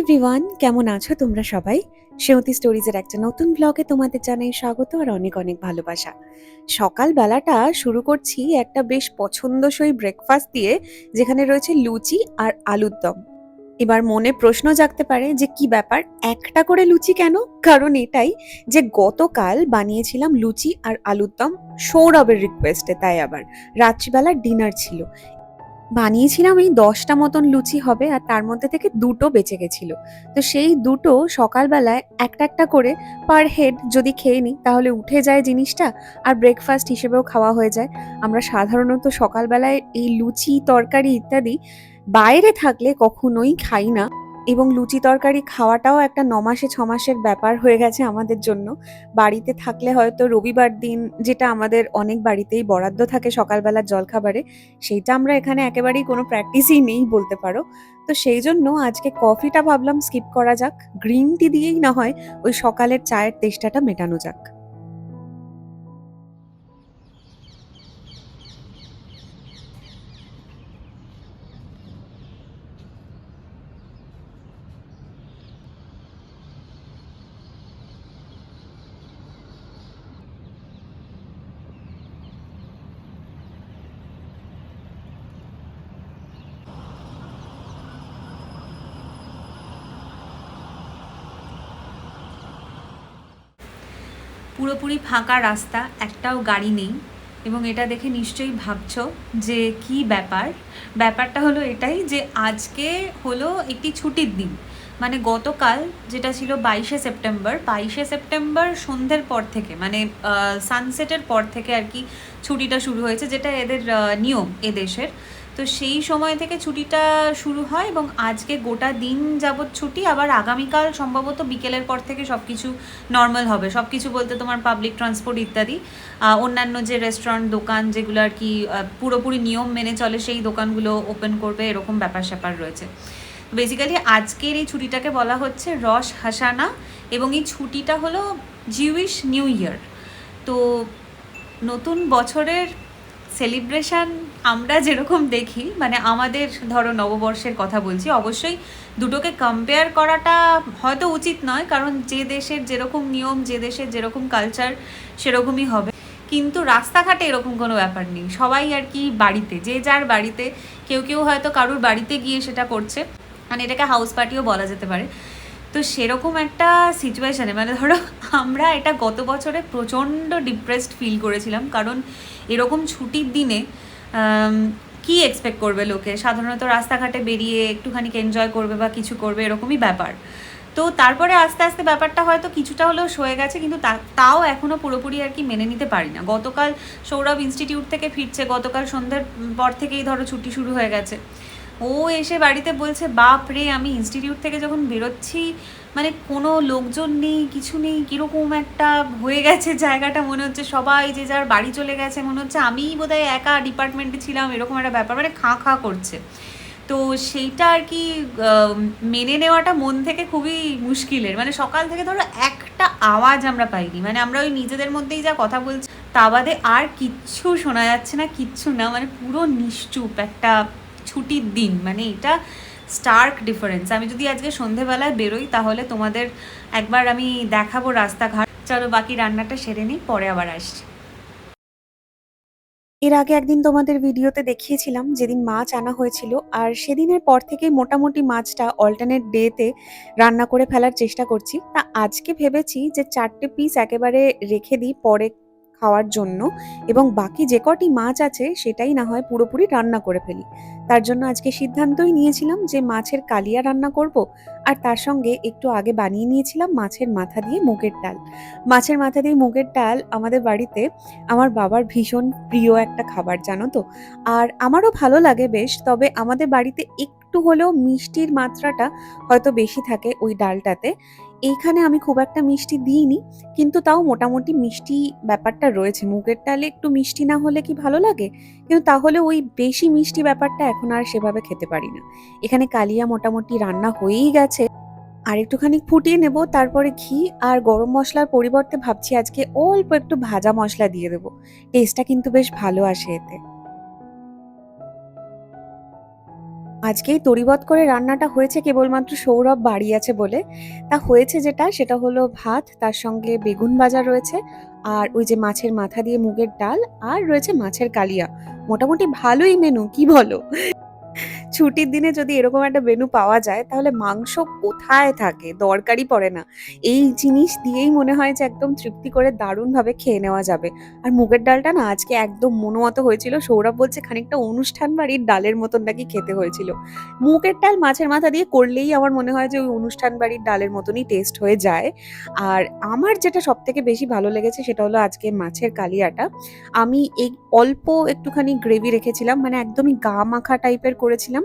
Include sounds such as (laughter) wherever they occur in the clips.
Everyone কেমন আছো তোমরা সবাই? সেমতি স্টোরিজের একটা নতুন ব্লগে তোমাদের জানাই স্বাগত আর অনেক অনেক ভালোবাসা। সকাল বেলাটা শুরু করছি একটা বেশ পছন্দসই ব্রেকফাস্ট দিয়ে, যেখানে রয়েছে লুচি আর আলুর দম। এবার মনে প্রশ্ন জাগতে পারে যে কি ব্যাপার, একটা করে লুচি কেন? কারণ এটাই যে গতকাল বানিয়েছিলাম লুচি আর আলুর দম সৌরভের রিকোয়েস্টে তাই আবার। রাত্রিবেলার ডিনার ছিল। বানিয়েছিলাম এই দশটা মতন লুচি হবে আর তার মধ্যে থেকে দুটো বেঁচে গেছিল। তো সেই দুটো সকালবেলায় একটা একটা করে পার হেড যদি খেয়ে নিই, তাহলে উঠে যায় জিনিসটা আর ব্রেকফাস্ট হিসেবেও খাওয়া হয়ে যায়। আমরা সাধারণত সকালবেলায় এই লুচি, তরকারি ইত্যাদি বাইরে থাকলে কখনোই খাই না। এবং লুচি তরকারি খাওয়াটাও একটা নমাসে, ছমাসের ব্যাপার হয়ে গেছে আমাদের জন্য। বাড়িতে থাকলে হয়তো রবিবার দিন যেটা আমাদের অনেক বাড়িতেই বরাদ্দ থাকে সকালবেলার জলখাবারে সেইটা আমরা এখানে একেবারেই কোনো প্র্যাকটিসই নেই বলতে পারো। তো সেই জন্য আজকে কফিটা ভাবলাম স্কিপ করা যাক। গ্রিন টি দিয়েই না হয়, ওই সকালের চায়ের তেষ্টাটা মেটানো যাক। পুরোপুরি ফাঁকা রাস্তা, একটাও গাড়ি নেই এবং এটা দেখে নিশ্চয়ই ভাবছ যে কি ব্যাপার? ব্যাপারটা হলো এটাই যে আজকে হলো একটি ছুটির দিন। মানে গতকাল যেটা ছিল বাইশে সেপ্টেম্বর বাইশে সেপ্টেম্বর সন্ধ্যের পর থেকে মানে সানসেটের পর থেকে আর কি ছুটিটা শুরু হয়েছে, যেটা এদের নিয়ম এদেশের। তো সেই সময় থেকে ছুটিটা শুরু হয় এবং আজকে গোটা দিন যাবৎ ছুটি। আবার আগামীকাল সম্ভবত বিকেলের পর থেকে সব কিছু নর্মাল হবে। সব কিছু বলতে তোমার পাবলিক ট্রান্সপোর্ট ইত্যাদি। অন্যান্য যে রেস্টুরেন্ট দোকান যেগুলো আর কি পুরোপুরি নিয়ম মেনে চলে সেই দোকানগুলো ওপেন করবে, এরকম ব্যাপার স্যাপার রয়েছে। বেসিক্যালি আজকের এই ছুটিটাকে বলা হচ্ছে রস হাসানা এবং এই ছুটিটা হলো জিউইশ নিউ ইয়ার তো নতুন বছরের সেলিব্রেশন আমরা যেরকম দেখি মানে আমাদের ধরো নববর্ষের কথা বলছি, অবশ্যই দুটোকে কম্পেয়ার করাটা হয়তো উচিত নয়, কারণ যে দেশের যেরকম নিয়ম, যে দেশের যেরকম কালচার সেরকমই হবে। কিন্তু রাস্তাঘাটে এরকম কোনো ব্যাপার নেই। সবাই আর কি বাড়িতে, যে যার বাড়িতে, কেউ কেউ হয়তো কারুর বাড়িতে গিয়ে সেটা করছে। মানে এটাকে হাউস পার্টিও বলা যেতে পারে। তো সেরকম একটা সিচুয়েশানে মানে ধরো আমরা এটা গত বছরে প্রচণ্ড ডিপ্রেসড ফিল করেছিলাম। কারণ এরকম ছুটির দিনে কি এক্সপেক্ট করবে লোকে? সাধারণত রাস্তাঘাটে বেরিয়ে একটুখানি এনজয় করবে বা কিছু করবে, এরকমই ব্যাপার। তো তারপরে আস্তে আস্তে ব্যাপারটা হয়তো কিছুটা হলেও সয়ে গেছে, কিন্তু তাও এখনও পুরোপুরি আর কি মেনে নিতে পারি না। গতকাল সৌরভ ইনস্টিটিউট থেকে ফিরছে, গতকাল সন্ধ্যের পর থেকেই ধরো ছুটি শুরু হয়ে গেছে। ও এসে বাড়িতে বলছে, বাপ রে, আমি ইনস্টিটিউট থেকে যখন বেরোচ্ছি মানে কোনো লোকজন নেই, কিছু নেই, কীরকম একটা হয়ে গেছে জায়গাটা মনে হচ্ছে, সবাই যে যার বাড়ি চলে গেছে, মনে হচ্ছে আমিই বোধহয় একা ডিপার্টমেন্টে ছিলাম, এরকম একটা ব্যাপার। মানে খাঁ খাঁ করছে। তো সেইটা আর কি মেনে নেওয়াটা মন থেকে খুবই মুশকিলের। মানে সকাল থেকে ধরো একটা আওয়াজ আমরা পাইনি। মানে আমরা ওই নিজেদের মধ্যেই যা কথা বলছি, তা বাদে আর কিচ্ছু শোনা যাচ্ছে না, কিচ্ছু না মানে পুরো নিশ্চুপ একটা ছুটির দিন মানে এটা স্টার্ক ডিফারেন্স আমি যদি আজকে সন্ধেবেলায় বেরোই, তাহলে তোমাদের একবার আমি দেখাবো রাস্তাঘাট। চলো বাকি রান্নাটা সেরে নিই, পরে আবার আসছি। এর আগে একদিন তোমাদের ভিডিওতে দেখিয়েছিলাম যেদিন মাছ আনা হয়েছিল, আর সেদিনের পর থেকেই মোটামুটি মাছটা অল্টারনেট ডেতে রান্না করে ফেলার চেষ্টা করছি। তা আজকে ভেবেছি যে চারটে পিস একেবারে রেখে দিই, পরে খাওয়ার জন্য এবং বাকি যে কটি মাছ আছে সেটাই না হয় পুরোপুরি রান্না করে ফেলি। তার জন্য আজকে সিদ্ধান্তই নিয়েছিলাম যে মাছের কালিয়া রান্না করব আর তার সঙ্গে একটু আগে বানিয়ে নিয়েছিলাম মাছের মাথা দিয়ে মুগের ডাল। মাছের মাথা দিয়ে মুগের ডাল আমাদের বাড়িতে আমার বাবার ভীষণ প্রিয় একটা খাবার, জানো তো? আর আমারও ভালো লাগে বেশ, তবে আমাদের বাড়িতে একটু হলেও মিষ্টির মাত্রাটা হয়তো বেশি থাকে ওই ডালটাতে। এইখানে আমি খুব একটা মিষ্টি দিইনি, কিন্তু তাও মোটামুটি মিষ্টি ব্যাপারটা রয়েছে। মুগের ডালে একটু মিষ্টি না হলে কি ভালো লাগে? কিন্তু তাহলে ওই বেশি মিষ্টি ব্যাপারটা এখন আর সেভাবে খেতে পারি না। এখানে কালিয়া মোটামুটি রান্না হয়েই গেছে। আর একটুখানি ফুটিয়ে নেব, তারপরে ঘি আর গরম মশলার পরিবর্তে ভাবছি আজকে অল্প একটু ভাজা মশলা দিয়ে দেবো। টেস্টটা কিন্তু বেশ ভালো আসে এতে। আজকেই তরিবধ করে রান্নাটা হয়েছে কেবলমাত্র সৌরভ বাড়ি আছে বলে। তা হয়েছে যেটা, সেটা হলো ভাত, তার সঙ্গে বেগুন ভাজা রয়েছে, আর ওই যে মাছের মাথা দিয়ে মুগের ডাল, আর রয়েছে মাছের কালিয়া। মোটামুটি ভালোই মেনু কি বলো? ছুটির দিনে যদি এরকম একটা মেনু পাওয়া যায়, তাহলে মাংস কোথায় থাকে? দরকারই পড়ে না। এই জিনিস দিয়েই মনে হয় যে একদম তৃপ্তি করে দারুণভাবে খেয়ে নেওয়া যাবে। আর মুগের ডালটা না আজকে একদম মনোমতো হয়েছিল। সৌরভ বলছে খানিকটা অনুষ্ঠান বাড়ির ডালের মতন নাকি খেতে হয়েছিল। মুগের ডাল মাছের মাথা দিয়ে করলেই আমার মনে হয় যে ওই অনুষ্ঠান বাড়ির ডালের মতনই টেস্ট হয়ে যায়। আর আমার যেটা সব থেকে বেশি ভালো লেগেছে সেটা হলো আজকে মাছের কালিয়াটা। আমি এই অল্প একটুখানি গ্রেভি রেখেছিলাম মানে একদমই গা মাখা টাইপের করেছিলাম।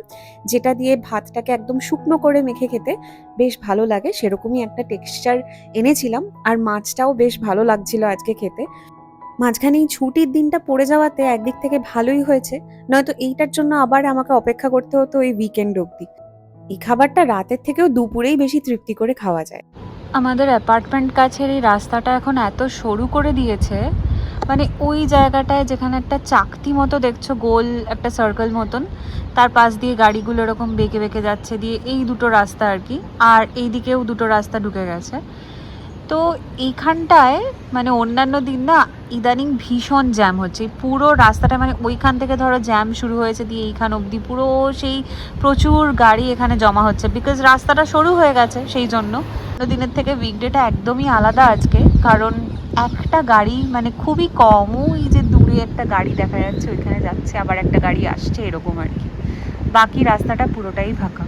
যেটা দিয়ে ভাতটাকে একদম শুকনো করে মেখে খেতে বেশ ভালো লাগে। সেরকমই একটা টেক্সচার এনেছিলাম আর মাছটাও বেশ ভালো লাগছিল আজকে খেতে। মাঝখানে এই ছুটির দিনটা পড়ে যাওয়াতে একদিক থেকে ভালোই হয়েছে, নয়তো এইটার জন্য আবার আমাকে অপেক্ষা করতে হতো ওই উইকেন্ড অবধি। এই খাবারটা রাতের থেকেও দুপুরেই বেশি তৃপ্তি করে খাওয়া যায়। আমাদের অ্যাপার্টমেন্ট কাছের এই রাস্তাটা এখন এত সরু করে দিয়েছে মানে ওই জায়গাটায় যেখানে একটা চাকতি মতো দেখছ, গোল একটা সার্কেল মতন, তার পাশ দিয়ে গাড়িগুলো এরকম বেঁকে বেঁকে যাচ্ছে, দিয়ে এই দুটো রাস্তা আর কি, আর এই দিকেও দুটো রাস্তা ঢুকে গেছে। তো এইখানটায় মানে অন্যান্য দিন না ইদানিং ভীষণ জ্যাম হচ্ছে। পুরো রাস্তাটা মানে ওইখান থেকে ধরো জ্যাম শুরু হয়েছে দিয়ে এইখান অবধি, পুরো সেই প্রচুর গাড়ি এখানে জমা হচ্ছে। বিকজ রাস্তাটা সরু হয়ে গেছে সেই জন্য। দিনের থেকে উইকডেটা একদমই আলাদা আজকে। কারণ একটা গাড়ি মানে খুবই কম ওই যে দূরে একটা গাড়ি দেখা যাচ্ছে, ওইখানে যাচ্ছে, আবার একটা গাড়ি আসছে এরকম আর কি। বাকি রাস্তাটা পুরোটাই ফাঁকা।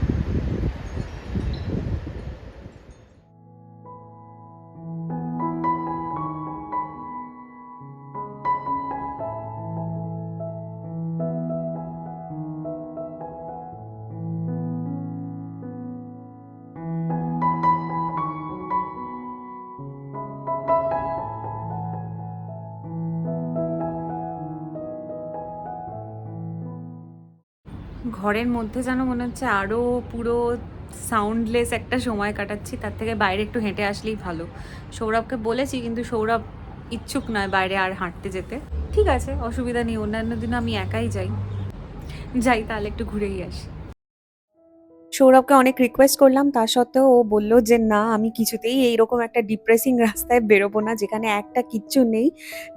ঘরের মধ্যে যেন মনে হচ্ছে আরও পুরো সাউন্ডলেস একটা সময় কাটাচ্ছি, তার থেকে বাইরে একটু হেঁটে আসলেই ভালো। সৌরভকে বলেছি, কিন্তু সৌরভ ইচ্ছুক নয় বাইরে আর হাঁটতে যেতে। ঠিক আছে, অসুবিধা নেই, অন্যান্য দিন আমি একাই যাই। যাই, তাহলে একটু ঘুরেই আসি। সৌরভকে অনেক রিকোয়েস্ট করলাম, তা সত্ত্বেও ও বলল যে, না, আমি কিছুতেই এইরকম একটা ডিপ্রেসিং (laughs) রাস্তায় বেরোবো না, যেখানে একটা কিচ্ছু নেই,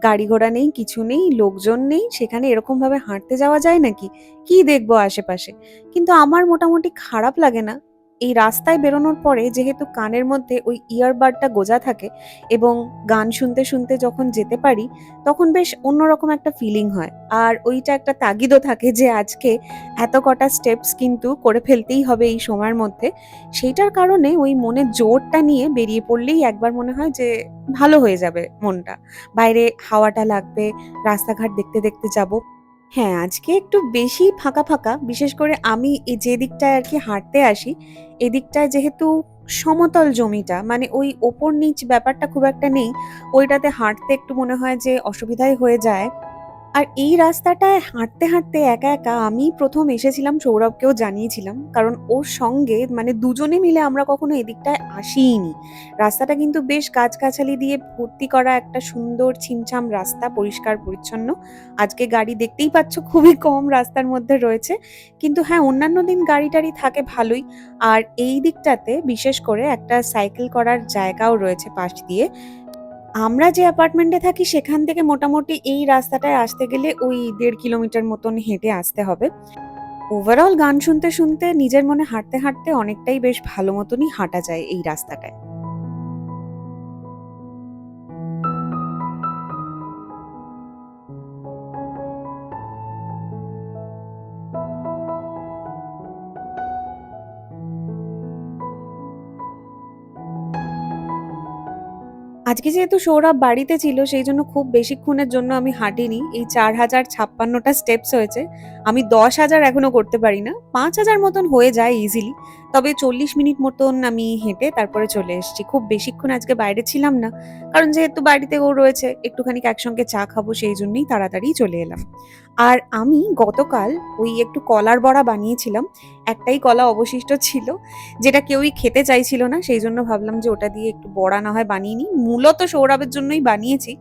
গাড়ি ঘোড়া নেই, কিছু নেই, লোকজন নেই, সেখানে এরকমভাবে হাঁটতে যাওয়া যায় নাকি? কি দেখব আশেপাশে? কিন্তু আমার মোটামুটি খারাপ লাগে না। এই রাস্তায় বেরোনোর পরে যেহেতু কানের মধ্যে ওই ইয়ারবাডটা গোজা থাকে এবং গান শুনতে শুনতে যখন যেতে পারি, তখন বেশ অন্যরকম একটা ফিলিং হয়। আর ওইটা একটা তাগিদও থাকে যে আজকে এত কটা স্টেপস কিন্তু করে ফেলতেই হবে এই সময়ের মধ্যে। সেইটার কারণে ওই মনে জোরটা নিয়ে বেরিয়ে পড়লেই একবার মনে হয় যে ভালো হয়ে যাবে মনটা। বাইরে হাওয়াটা লাগবে, রাস্তাঘাট দেখতে দেখতে যাব। হ্যাঁ আজকে একটু বেশি ফাঁকা ফাঁকা, বিশেষ করে আমি এই যে দিকটায় আর কি হাঁটতে আসি এদিকটায় যেহেতু সমতল জমিটা মানে ওই ওপর নিচ ব্যাপারটা খুব একটা নেই, ওইটাতে হাঁটতে একটু মনে হয় যে অসুবিধাই হয়ে যায়। আর এই রাস্তাটায় হাঁটতে হাঁটতে একা একা আমি প্রথম এসেছিলাম সৌরভকেও জানিয়েছিলাম, কারণ ওর সঙ্গে মানে দুজনে মিলে আমরা কখনো এদিকটায় আসিনি রাস্তাটা কিন্তু বেশ গাছগাছালি দিয়ে ভর্তি করা একটা সুন্দর ছিমছাম রাস্তা, পরিষ্কার, পরিচ্ছন্ন। আজকে গাড়ি দেখতেই পাচ্ছ খুবই কম রাস্তার মধ্যে রয়েছে। কিন্তু হ্যাঁ অন্যান্য দিন গাড়ি টাড়ি থাকে ভালোই। আর এই দিকটাতে বিশেষ করে একটা সাইকেল করার জায়গাও রয়েছে পাশ দিয়ে। আমরা যে অ্যাপার্টমেন্টে থাকি, সেখান থেকে মোটামুটি এই রাস্তাটায় আসতে গেলে ওই দেড় কিলোমিটার মতন হেঁটে আসতে হবে। ওভারঅল গান শুনতে শুনতে নিজের মনে হাঁটতে হাঁটতে অনেকটাই বেশ ভালো মতনই হাঁটা যায় এই রাস্তাটায়। আজকে যেহেতু সৌরভ বাড়িতে ছিল, সেই জন্য খুব বেশিক্ষণের জন্য আমি হাঁটিনি। এই চার হাজার ছাপ্পান্নটা স্টেপস হয়েছে। আমি দশ হাজার এখনও করতে পারি না। পাঁচ হাজার মতন হয়ে যায় ইজিলি তবে চল্লিশ মিনিট মতন আমি হেঁটে তারপরে চলে এসেছি। খুব বেশিক্ষণ আজকে বাইরে ছিলাম না। কারণ যেহেতু বাড়িতে ও রয়েছে একটুখানি একসঙ্গে চা খাব, সেই জন্যই তাড়াতাড়ি চলে এলাম। আর আমি গতকাল ওই একটু কলার বড়া বানিয়েছিলাম। একটাই কলা অবশিষ্ট ছিল, যেটা কেউই খেতে চাইছিল না সেই জন্য ভাবলাম যে ওটা দিয়ে একটু বড়া না হয় বানিয়ে নিই। মূলত সৌরভের জন্যই বানিয়েছি।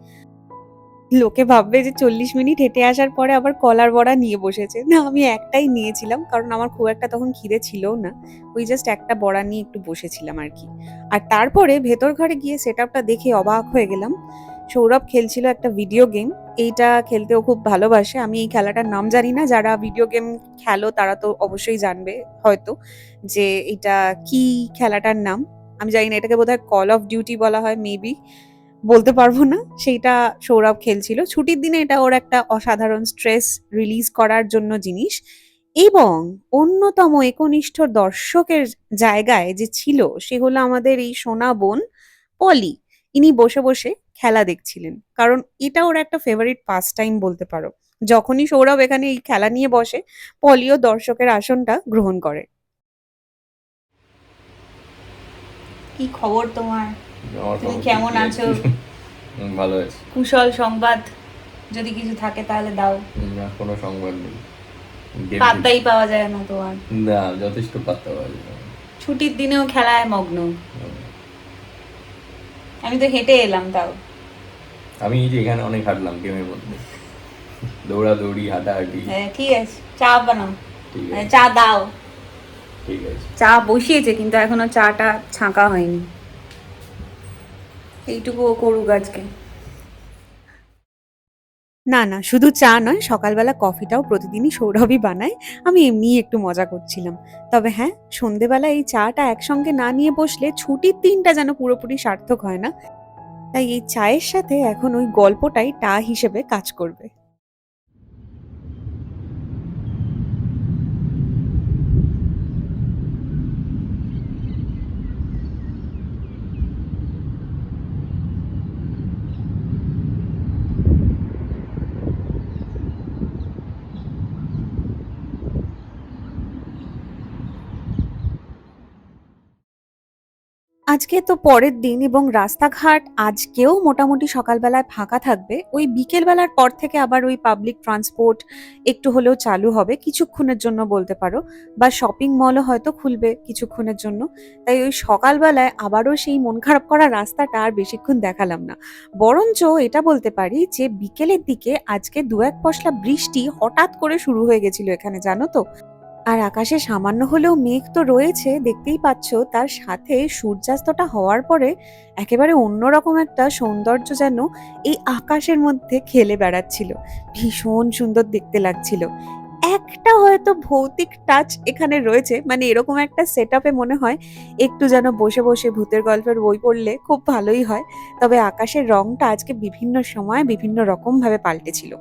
লোকে ভাববে যে চল্লিশ মিনিট হেঁটে আসার পরে আবার কলার বড়া নিয়ে বসেছে। না, আমি একটাই নিয়েছিলাম, কারণ আমার খুব একটা তখন খিদে ছিলও না। ওই জাস্ট একটা বড়া নিয়ে একটু বসেছিলাম আর কি। আর তারপরে ভেতর ঘরে গিয়ে সেট দেখে অবাক হয়ে গেলাম। সৌরভ খেলছিল একটা ভিডিও গেম এইটা খেলতেও খুব ভালোবাসে। আমি এই খেলাটার নাম জানি না, যারা ভিডিও গেম খেলো তারা তো অবশ্যই জানবে হয়তো যে এটা কি খেলাটার নাম। আমি জানি না, এটাকে বোধহয় কল অফ ডিউটি বলা হয় মেবি বলতে পারব না, সেইটা সৌরভ খেলছিল। ছুটির দিনে এটা ওর একটা অসাধারণ স্ট্রেস রিলিজ করার জন্য জিনিস। এবং অন্যতম একনিষ্ঠ দর্শকের জায়গায় যে ছিল, সে হলো আমাদের এই সোনা বোন পলি। ইনি বসে বসে খেলা দেখছিলেন। কারণ এটা ওর একটা ফেভারিট পাস টাইম বলতে পারো। যখনই সৌরভ এখানে এই খেলা নিয়ে বসে পলিও দর্শকের আসনটা গ্রহণ করে। কি খবর তোমার? তুমি কেমন আছো? ভালো আছি। কুশল সংবাদ যদি কিছু থাকে তাহলে দাও। না কোনো সংবাদ নেই। পাত্তাই পাওয়া যায় না তোমার। না যথেষ্ট পাত্তা পাওয়া যায় ছুটির দিনেও খেলায় মগ্ন। আমি তো হেঁটে এলাম তাও। আমি এই যে এখানে অনেক হাঁটলাম গেমের মধ্যে। দৌড়াদৌড়ি হাঁটাহাঁটি। হ্যাঁ, ঠিক আছে। চা বানাও। ঠিক হ্যাঁ, আছে। চা দাও। ঠিক আছে। চা বসিয়েছে কিন্তু এখনও চাটা ছাঁকা হয়নি। এইটুকু করুক আজকে। না না শুধু চা নয় সকালবেলা কফিটাও প্রতিদিনই সৌরভই বানায়। আমি এমনিই একটু মজা করছিলাম। তবে হ্যাঁ সন্ধেবেলা এই চাটা একসঙ্গে না নিয়ে বসলে ছুটির দিনটা যেন পুরোপুরি সার্থক হয় না। তাই এই চায়ের সাথে এখন ওই গল্পটাই টা হিসেবে কাজ করবে। আজকে তো পরের দিন এবং রাস্তাঘাট আজকেও মোটামুটি সকালবেলায় ফাঁকা থাকবে। ওই বিকেলবেলার পর থেকে আবার ওই পাবলিক ট্রান্সপোর্ট একটু হলেও চালু হবে, কিছুক্ষণের জন্য বলতে পারো। বা শপিং মলও হয়তো খুলবে কিছুক্ষণের জন্য। তাই ওই সকালবেলায় আবারও সেই মন খারাপ করা রাস্তাটা আর বেশিক্ষণ দেখালাম না। বরঞ্চ এটা বলতে পারি যে বিকেলের দিকে আজকে দু এক পশলা বৃষ্টি হঠাৎ করে শুরু হয়ে গেছিল এখানে, জানো তো? আর আকাশে সামান্য হলেও মেঘ তো রয়েছে, দেখতেই পাচ্ছ তার সাথে সূর্যাস্তটা হওয়ার পরে একেবারে অন্যরকম একটা সৌন্দর্য যেন এই আকাশের মধ্যে খেলে বেড়াচ্ছিল। ভীষণ সুন্দর দেখতে লাগছিল। একটা হয়তো ভৌতিক টাচ এখানে রয়েছে মানে এরকম একটা সেট মনে হয় একটু যেন বসে বসে ভূতের গল্পের বই পড়লে খুব ভালোই হয়। তবে আকাশের রংটা আজকে বিভিন্ন সময় বিভিন্ন রকম ভাবে পাল্টেছিল।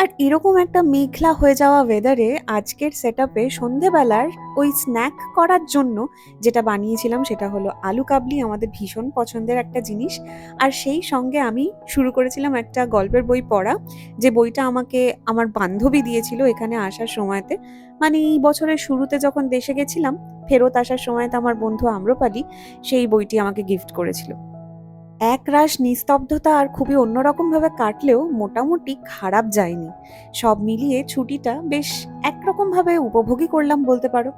আর এরকম একটা মেঘলা হয়ে যাওয়া ওয়েদারে আজকের সেট আপে সন্ধেবেলার ওই স্ন্যাক করার জন্য যেটা বানিয়েছিলাম সেটা হলো আলু কাবলি, আমাদের ভীষণ পছন্দের একটা জিনিস। আর সেই সঙ্গে আমি শুরু করেছিলাম একটা গল্পের বই পড়া, যে বইটা আমাকে, আমার বান্ধবী দিয়েছিল এখানে আসার সময়তে। মানে এই বছরের শুরুতে যখন দেশে গেছিলাম, ফেরত আসার সময়তে আমার বন্ধু আম্রপালি সেই বইটি আমাকে গিফট করেছিল। এক রাশ নিস্তব্ধতা আর খুবই অন্যরকমভাবে কাটলেও মোটামুটি খারাপ যায়নি। সব মিলিয়ে ছুটিটা বেশ একরকমভাবে উপভোগই করলাম বলতে পারো।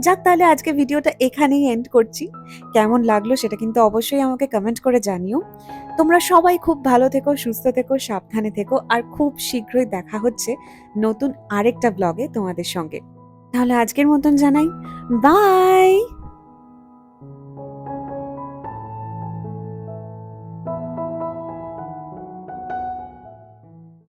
যাক তাহলে আজকে ভিডিওটা এখানেই এন্ড করছি। কেমন লাগল সেটা কিন্তু অবশ্যই আমাকে কমেন্ট করে জানিও। তোমরা সবাই খুব ভালো থেকো, সুস্থ থেকো, সাবধানে থেকো আর খুব শীঘ্রই দেখা হচ্ছে নতুন আরেকটা ব্লগে তোমাদের সঙ্গে। তাহলে আজকের মতন জানাই বাই